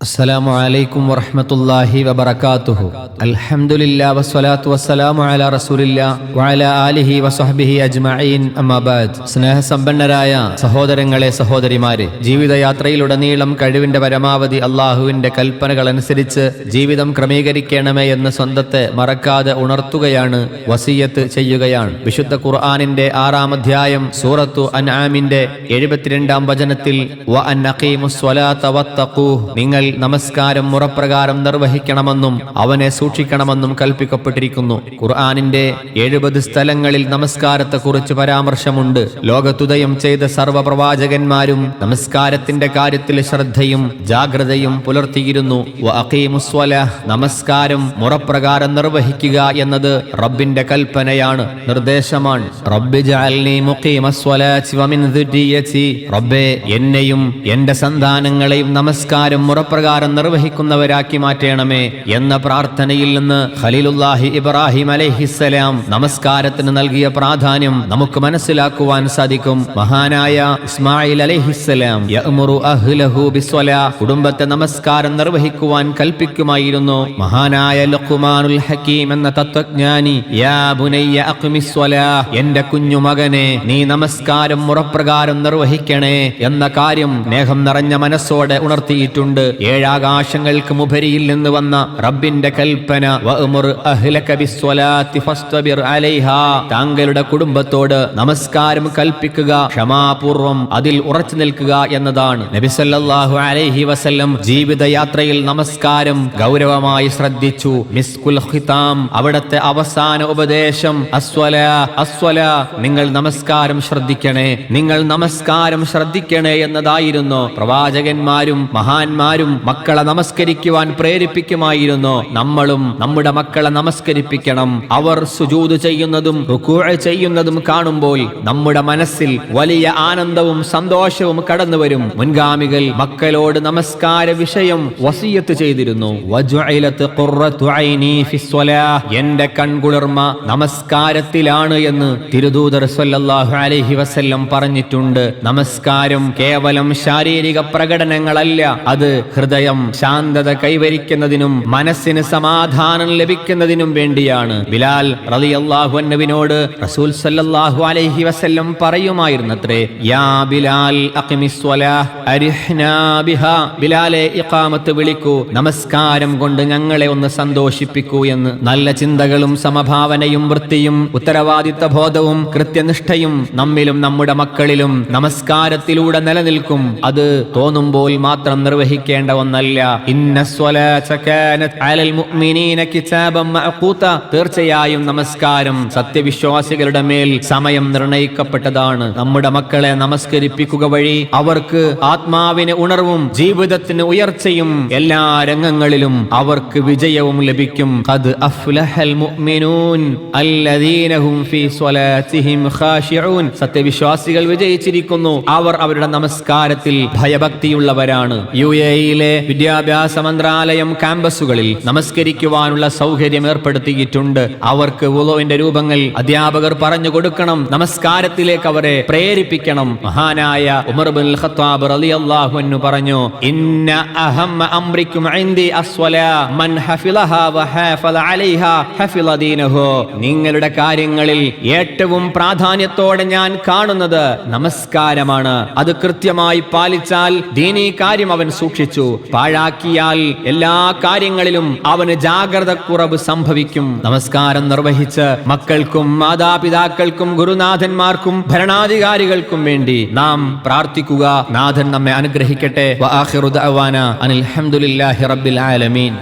السلام عليكم ورحمة الله وبركاته الحمد لله والصلاة والسلام على رسول الله وعلى آله وصحبه أجمعين أما بعد സ്നേഹസമ്പന്നരായ സഹോദരങ്ങളെ സഹോദരിമാരെ ജീവിതയാത്രയിലുടനീളം കഴിവിന്റെ പരമാവധി അള്ളാഹുവിന്റെ കൽപ്പനകൾ അനുസരിച്ച് ജീവിതം ക്രമീകരിക്കണമേ എന്ന് സ്വന്തത്തെ മറക്കാതെ ഉണർത്തുകയാണ് വസീയത്ത് ചെയ്യുകയാണ് വിശുദ്ധ ഖുർആാനിന്റെ ആറാം അധ്യായം സൂറത്തു അൻആമിന്റെ എഴുപത്തിരണ്ടാം വചനത്തിൽ വ അൻ അഖീമുസ് സ്വലാത്ത വത്തഖൂഹ് നിങ്ങൾ നമസ്കാരം മുറപ്രകാരം നിർവഹിക്കണമെന്നും അവനെ സൂക്ഷിക്കണമെന്നും കൽപ്പിക്കപ്പെട്ടിരിക്കുന്നു. ഖുർആാനിന്റെ എഴുപത് സ്ഥലങ്ങളിൽ നമസ്കാരത്തെക്കുറിച്ച് പരാമർശമുണ്ട്. ലോകത്തുദയം ചെയ്ത സർവപ്രവാചകന്മാരും നമസ്കാരത്തിന്റെ കാര്യത്തിൽ ശ്രദ്ധയും ജാഗ്രതയും പുലർത്തിയിരുന്നു. നമസ്കാരം മുറപ്രകാരം നിർവഹിക്കുക എന്നത് റബ്ബിന്റെ കൽപ്പനയാണ് നിർദ്ദേശമാണ്. റബ്ബേ എന്നെയും എന്റെ സന്താനങ്ങളെയും നമസ്കാരം മുറപ്രകാരം നിർവഹിക്കുന്നവരാക്കി മാറ്റണമേ എന്ന പ്രാർത്ഥനയിൽ നിന്ന് ഖലീലുല്ലാഹി ഇബ്രാഹിം അലൈഹിസ്സലാം നമസ്കാരത്തിന് നൽകിയ പ്രാധാന്യം നമുക്ക് മനസ്സിലാക്കുവാൻ സാധിക്കും. മഹാനായ ഇസ്മായിൽ അലൈഹിസ്സലാം കുടുംബത്തെ നമസ്കാരം നിർവഹിക്കുവാൻ കൽപ്പിക്കുമായിരുന്നു. മഹാനായ ലുഖുമാനുൽ ഹക്കീം എന്ന തത്വജ്ഞാനി യാ ബുനയ്യ എന്റെ കുഞ്ഞു മകനെ നീ നമസ്കാരം മുറപ്രകാരം നിർവഹിക്കണേ എന്ന കാര്യം സ്നേഹം നിറഞ്ഞ മനസ്സോടെ ഉണർത്തിയിട്ടുണ്ട്. ഏഴാകാശങ്ങൾക്ക് മുപരിയിൽ നിന്ന് വന്ന റബ്ബിന്റെ കൽപ്പന താങ്കളുടെ കുടുംബത്തോട് നമസ്കാരം കൽപ്പിക്കുക ക്ഷമാപൂർവം അതിൽ ഉറച്ചു നിൽക്കുക എന്നതാണ്. നബിസല്ലാഹു അലൈഹി വസല്ലം ജീവിതയാത്രയിൽ നമസ്കാരം ഗൗരവമായി ശ്രദ്ധിച്ചു. മിസ്കുൽ അവിടത്തെ അവസാന ഉപദേശം അസ്വല അസ്വല നിങ്ങൾ നമസ്കാരം ശ്രദ്ധിക്കണേ നിങ്ങൾ നമസ്കാരം ശ്രദ്ധിക്കണേ എന്നതായിരുന്നു. പ്രവാചകന്മാരും മഹാന്മാരും മക്കളെ നമസ്കരിക്കുവാൻ പ്രേരിപ്പിക്കുമായിരുന്നു. നമ്മളും നമ്മുടെ മക്കളെ നമസ്കരിപ്പിക്കണം. അവർ സുജൂത് ചെയ്യുന്നതും റുക്കൂഴ ചെയ്യുന്നതും കാണുമ്പോൾ നമ്മുടെ മനസ്സിൽ വലിയ ആനന്ദവും സന്തോഷവും കടന്നു വരും മുൻഗാമികൾ മക്കളോട് നമസ്കാര വിഷയം വസീയത്ത് ചെയ്തിരുന്നു. എന്റെ കൺകുളിർമ നമസ്കാരത്തിലാണ് എന്ന് തിരുദൂതർ സ്വല്ലല്ലാഹു അലൈഹി വസല്ലം പറഞ്ഞിട്ടുണ്ട്. നമസ്കാരം കേവലം ശാരീരിക പ്രകടനങ്ങളല്ല അത് ഹൃദയം ശാന്തത കൈവരിക്കുന്നതിനും മനസ്സിന് സമാധാനം ലഭിക്കുന്നതിനും വേണ്ടിയാണ്. ബിലാൽ റളിയല്ലാഹു അൻഹുവിനോട് റസൂൽ സല്ലല്ലാഹു അലൈഹി വസല്ലം പറയുമായിരുന്നത്രേ യാ ബിലാൽ ബിലാലെ ഇഖാമത്ത് വിളിക്കൂ നമസ്കാരം കൊണ്ട് ഞങ്ങളെ ഒന്ന് സന്തോഷിപ്പിക്കൂ എന്ന്. നല്ല ചിന്തകളും സമഭാവനയും വൃത്തിയും ഉത്തരവാദിത്ത ബോധവും കൃത്യനിഷ്ഠയും നമ്മിലും നമ്മുടെ മക്കളിലും നമസ്കാരത്തിലൂടെ നിലനിൽക്കും. അത് തോന്നുമ്പോൾ മാത്രം നിർവഹിക്കേണ്ട തീർച്ചയായും നമസ്കാരം. സത്യവിശ്വാസികളുടെ മേൽ സമയം നിർണയിക്കപ്പെട്ടതാണ്. നമ്മുടെ മക്കളെ നമസ്കരിപ്പിക്കുക വഴി അവർക്ക് ആത്മാവിന് ഉണർവും ജീവിതത്തിന് ഉയർച്ചയും എല്ലാ രംഗങ്ങളിലും അവർക്ക് വിജയവും ലഭിക്കും. അത് അഫ്ലഹൽ മുഅ്മിനൂൻ ഫീ സത്യവിശ്വാസികൾ വിജയിച്ചിരിക്കുന്നു. അവർ അവരുടെ നമസ്കാരത്തിൽ ഭയഭക്തിയുള്ളവരാണ്. യു എയിലെ വിദ്യാഭ്യാസ മന്ത്രാലയം ക്യാമ്പസുകളിൽ നമസ്കരിക്കുവാനുള്ള സൗകര്യം ഏർപ്പെടുത്തിയിട്ടുണ്ട്. അവർക്ക് വുളുവിന്റെ രൂപങ്ങൾ അധ്യാപകർ പറഞ്ഞു കൊടുക്കണം. നമസ്കാരത്തിലേക്ക് അവരെ പ്രേരിപ്പിക്കണം. മഹാനായ ഉമർ ബിൻ ഖത്താബ് റളിയല്ലാഹു അൻഹു പറഞ്ഞു ഇന്ന അഹമ്മ അംരികും ഇൻദി അസ്വല മൻ ഹഫിളഹാ വഹാഫള അലൈഹാ ദീനഹു. നിങ്ങളുടെ കാര്യങ്ങളിൽ ഏറ്റവും പ്രാധാന്യത്തോടെ ഞാൻ കാണുന്നത് നമസ്കാരമാണ്. അത് കൃത്യമായി പാലിച്ചാൽ ദീനീ കാര്യം അവൻ സൂക്ഷിച്ചു. പാഴാക്കിയാൽ എല്ലാ കാര്യങ്ങളിലും അവന് ജാഗ്രത കുറവ് സംഭവിക്കും. നമസ്കാരം നിർവഹിച്ച് മക്കൾക്കും മാതാപിതാക്കൾക്കും ഗുരുനാഥന്മാർക്കും ഭരണാധികാരികൾക്കും വേണ്ടി നാം പ്രാർത്ഥിക്കുക. നാഥൻ നമ്മെ അനുഗ്രഹിക്കട്ടെ. അനിൽ ഹംദുലില്ലാഹി റബ്ബിൽ ആലമീൻ.